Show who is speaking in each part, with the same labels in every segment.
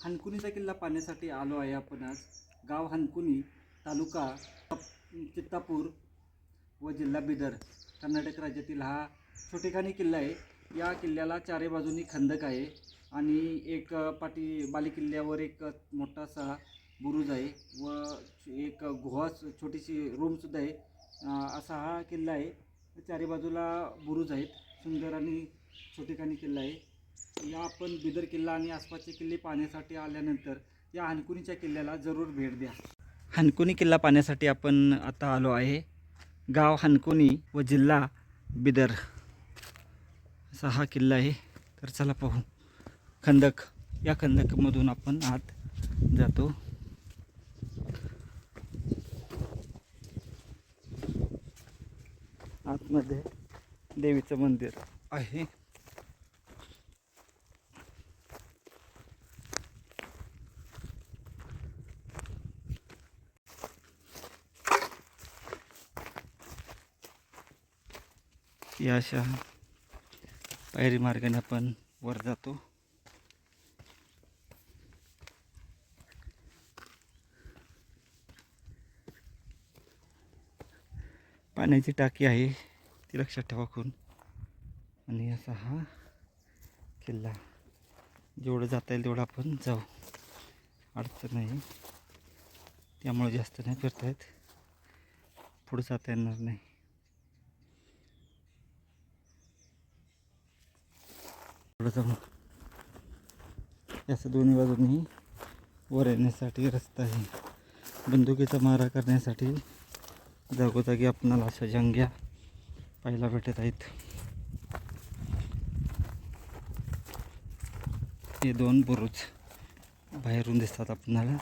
Speaker 1: हनकुनीचा किल्ला पाहण्यासाठी आलो आहे आपण आज. गाव हनकुनी तालुका चित्तापूर व जिल्हा बिदर कर्नाटक राज्यातील हा छोटेखानी किल्ला आहे. या किल्ल्याला चारही बाजूनी खंदक आहे आणि एक पाटी पाटी बालेकिल्ल्यावर एक मोठासा बुरुज आहे व एक गुहा छोटीशी रूमसुद्धा आहे. असा हा किल्ला आहे. चारी बाजूला बुरुज आहेत. सुंदर आणि छोटेखानी किल्ला आहे. या आपण बिदर किल्ला आणि आसपासचे किल्ले पाहण्यासाठी आल्यानंतर या हनकुनीच्या किल्ल्याला जरूर भेट द्या. हनकुनी किल्ला पाहण्यासाठी आपण आता आलो आहे. गाव हनकुनी व जिल्हा बिदर. असा हा किल्ला आहे. तर चला पाहू. खंदक या खंदकमधून आपण आत जातो. आतमध्ये देवीचं मंदिर आहे. या अशा पायरी मार्गाने आपण वर जातो. पाण्याची टाकी आहे ती लक्षात ठेवा खून. आणि असा हा किल्ला जेवढं जाता येईल तेवढं आपण जाऊ. अडचण नाही. त्यामुळे जास्त नाही फिरतायत. पुढे जाता येणार नाही. पुढे जाऊ याचं दोन्ही बाजूनी वर येण्यासाठी रस्ता आहे. बंदुकीचा मारा करण्यासाठी जागोजागी आपणाला अशा जंग्या पाहायला भेटत आहेत. हे दोन बुरुज बाहेरून दिसतात आपणाला.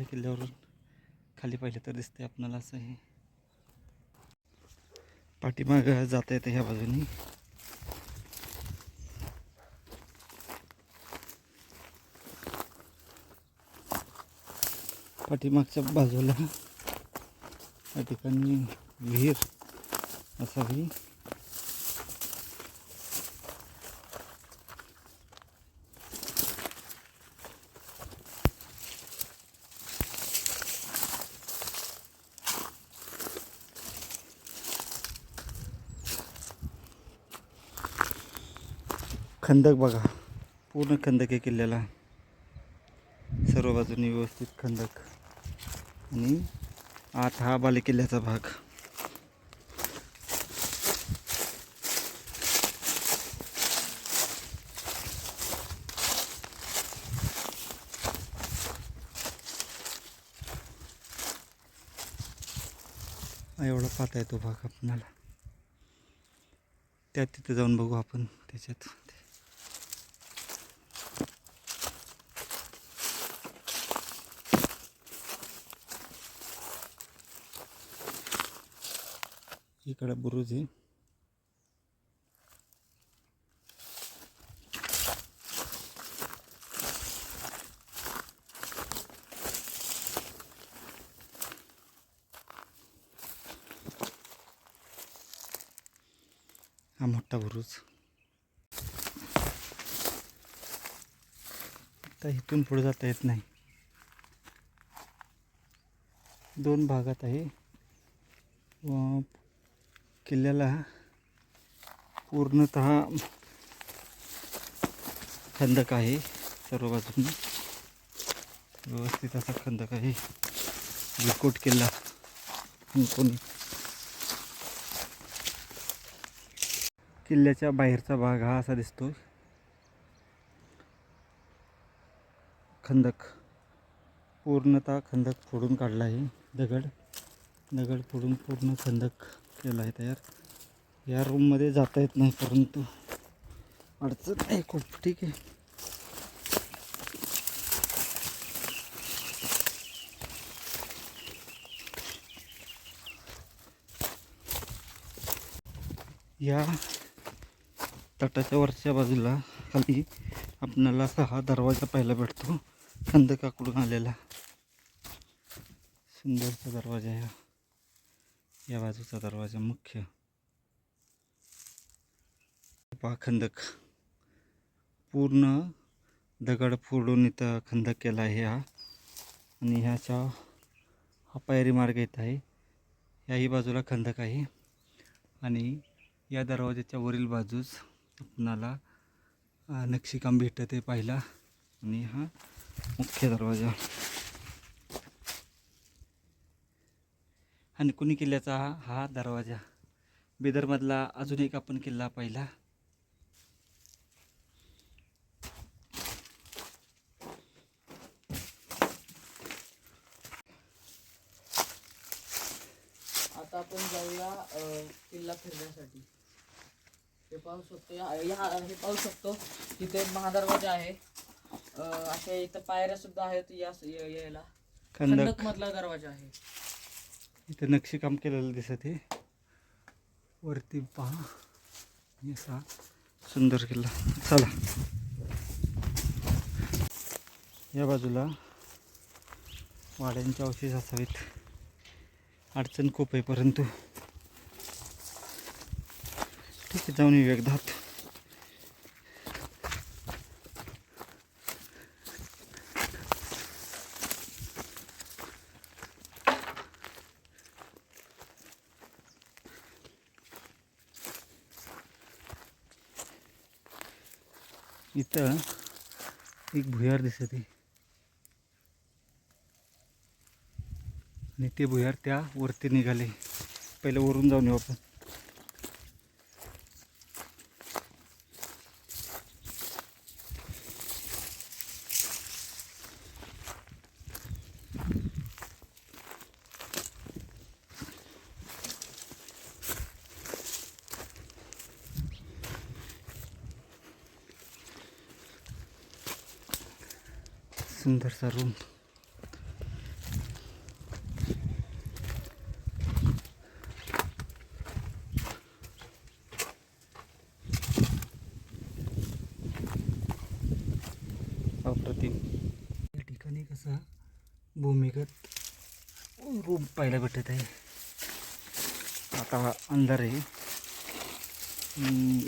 Speaker 1: अंकुनीच्या किल्ल्यावरून खाली पाहिलं तर दिसते आपणाला असं हे. पाठीमाग जाता येतं ह्या बाजूनी. पाठीमागच्या बाजूला या ठिकाणी विहीर असावी. खंदक बघा. पूर्ण खंदक आहे किल्ल्याला. सर्व बाजूनी व्यवस्थित खंदक. आणि आत हा बालेकिल्ल्याचा भाग. एवढा पाहता येतो भाग आपणाला. त्या तिथे जाऊन बघू आपण त्याच्यात. इकडे बुरुज आहे. हा मोठा बुरुज. आता इथून पुढे जाता येत नाही. दोन भागात आहे. व किल्ल्याला पूर्णत खंदक आहे सर्व बाजूंनी. व्यवस्थित असा खंदक आहे. विकोट किल्ला. कोणी किल्ल्याच्या बाहेरचा भाग हा असा दिसतो खंदक. पूर्णतः खंदक फोडून काढला आहे दगड. दगड फोडून पूर्ण खंदक. केला आहे तयार. या रूममध्ये जाता येत नाही परंतु अडचण आहे खूप. ठीक आहे. या तटाच्या वरच्या बाजूला खाली आपल्याला असा हा दरवाजा पाहायला भेटतो. खंदकाकडून आलेला सुंदरचा दरवाजा आहे हा. या बाजूचा दरवाजा मुख्य. पाखंदक पूर्ण दगड फोडून इथं खंदक केला आहे हा. आणि ह्याच्या हा पायरी मार्ग येत आहे. याही बाजूला खंदक आहे. आणि या दरवाजाच्या वरील बाजूस आपणाला नक्षीकाम भेटतं ते पाहिला. आणि हा मुख्य दरवाजा. आणि कुणी किल्ल्याचा हा हा दरवाजा. बिदरमधला अजून एक आपण किल्ला पाहिला.
Speaker 2: आता आपण जाऊया अ, किल्ला फिरण्यासाठी. हे पाहू शकतो या हे पाहू शकतो तिथे महादरवाजा आहे. अशा इथं पायऱ्या सुद्धा आहेत या यायला खंडक. मधला दरवाजा आहे.
Speaker 1: इथं नक्षीकाम केलेलं दिसत आहे. वरती पहा. असा सुंदर किल्ला. चला. या बाजूला वाड्यांचे अवशेष असावेत. अडचण खूप आहे परंतु. ठीक आहे जाऊन येऊ इथं एक भुयार दिसत आहे. आणि ते भुयार त्या वरती निघाले. पहिलं वरून जाऊन येऊ आपण. सुंदरसा रूम अप्रतिम या ठिकाणी कसा भूमिगत रूम पाहायला भेटत आहे. आता अंधार आहे.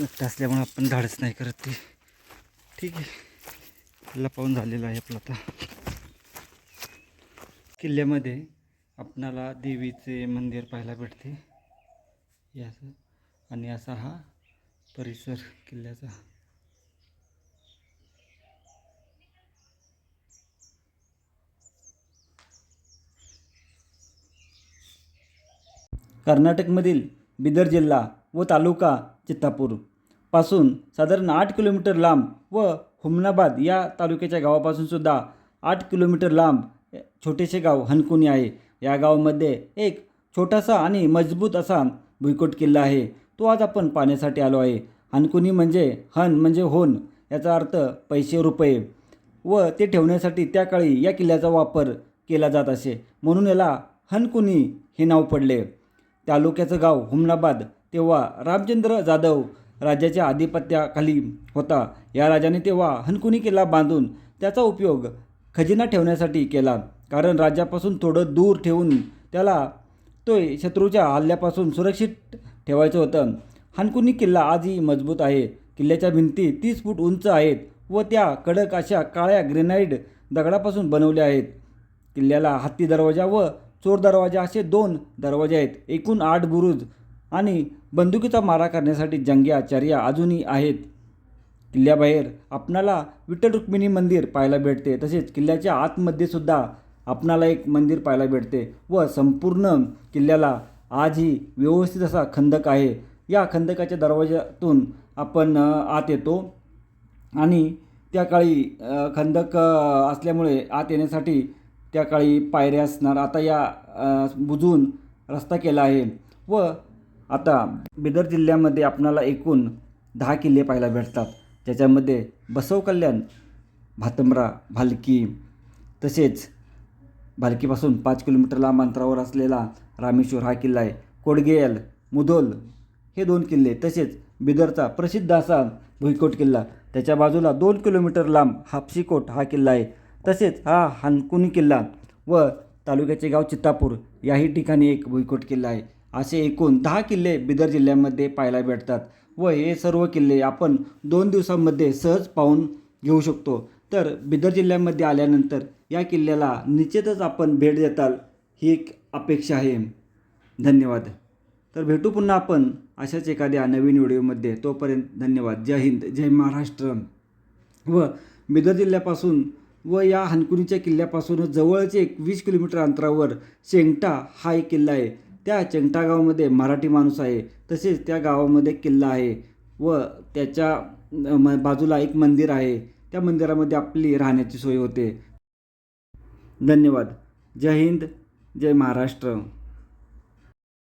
Speaker 1: एकटा असल्यामुळे आपण धाडच नाही करत ते ठीक आहे. किल्ला पाहून झालेला आहे आपला आता. किल्ल्यामध्ये आपणाला देवीचे मंदिर पाहायला भेटते. याचं. आणि असा हा परिसर किल्ल्याचा. कर्नाटकमधील बिदर जिल्हा व तालुका चित्तापूर. पासून साधारण आठ किलोमीटर लांब व हुमनाबाद या तालुक्याच्या गावापासून सुद्धा आठ किलोमीटर लांब छोटेसे गाव हनकुनी आहे. या गावामध्ये एक छोटासा आणि मजबूत असा भुईकोट किल्ला आहे. तो आज आपण पाहण्यासाठी आलो आहे. हनकुनी म्हणजे हन म्हणजे होन याचा अर्थ पैसे रुपये व ते ठेवण्यासाठी त्या काळी या किल्ल्याचा वापर केला जात असे. म्हणून याला हनकुनी हे नाव पडले. तालुक्याचं गाव हुमनाबाद. तेव्हा रामचंद्र जाधव राज्याच्या आधिपत्याखाली होता. या राजाने तेव्हा हनकुनी किल्ला बांधून त्याचा उपयोग खजिना ठेवण्यासाठी केला. कारण राज्यापासून थोडं दूर ठेवून त्याला तो शत्रूच्या हल्ल्यापासून सुरक्षित ठेवायचं होतं. हनकुनी किल्ला आजही मजबूत आहे. किल्ल्याच्या भिंती तीस फूट उंच आहेत व त्या कडक अशा काळ्या ग्रेनाईड दगडापासून बनवल्या आहेत. किल्ल्याला हत्ती दरवाजा व चोर दरवाजा असे दोन दरवाजे आहेत. एकूण आठ बुरुज आणि बंदुकीचा मारा करण्यासाठी जंगी आचार्य अजूनही आहेत. किल्ल्याबाहेर आपणाला विठ्ठल रुक्मिणी मंदिर पाहायला भेटते तसेच किल्ल्याच्या आतमध्ये सुद्धा आपणाला एक मंदिर पाहायला भेटते व संपूर्ण किल्ल्याला आजही व्यवस्थित असा खंदक आहे. या खंदकाच्या दरवाज्यातून आपण आत येतो आणि त्या काळी खंदक असल्यामुळे आत येण्यासाठी त्या काळी पायऱ्या असणार. आता या बुजून रस्ता केला आहे व आता बिदर जिल्ह्यामध्ये आपणाला एकूण दहा किल्ले पाहायला भेटतात. ज्याच्यामध्ये बसव कल्याण भातंबरा भालकी तसेच भालकीपासून पाच किलोमीटर लांब अंतरावर असलेला रामेश्वर हा किल्ला आहे. कोडगेयल मुधोल हे दोन किल्ले तसेच बिदरचा प्रसिद्ध असा भुईकोट किल्ला. त्याच्या बाजूला दोन किलोमीटर लांब हापशीकोट हा किल्ला आहे. तसेच हा हानकुनी किल्ला व तालुक्याचे गाव चित्तापूर याही ठिकाणी एक भुईकोट किल्ला आहे. असे एकूण दहा किल्ले बिदर जिल्ह्यामध्ये पाहायला भेटतात व हे सर्व किल्ले आपण दोन दिवसांमध्ये सहज पाहून घेऊ शकतो. तर बिदर जिल्ह्यामध्ये आल्यानंतर या किल्ल्याला निश्चितच आपण भेट देताल ही एक अपेक्षा आहे. धन्यवाद. तर भेटू पुन्हा आपण अशाच एखाद्या नवीन व्हिडिओमध्ये. तोपर्यंत धन्यवाद. जय हिंद जय महाराष्ट्र. व बिदर जिल्ह्यापासून व या हनकुनीच्या किल्ल्यापासून जवळच एक वीस किलोमीटर अंतरावर शेंगटा हा एक किल्ला आहे. त्या चेंगटा गावामध्ये मराठी माणूस आहे. तसेच त्या गावामध्ये किल्ला आहे व त्याच्या म- बाजूला एक मंदिर आहे. त्या मंदिरामध्ये आपली राहण्याची सोय होते. धन्यवाद. जय हिंद. जय महाराष्ट्र.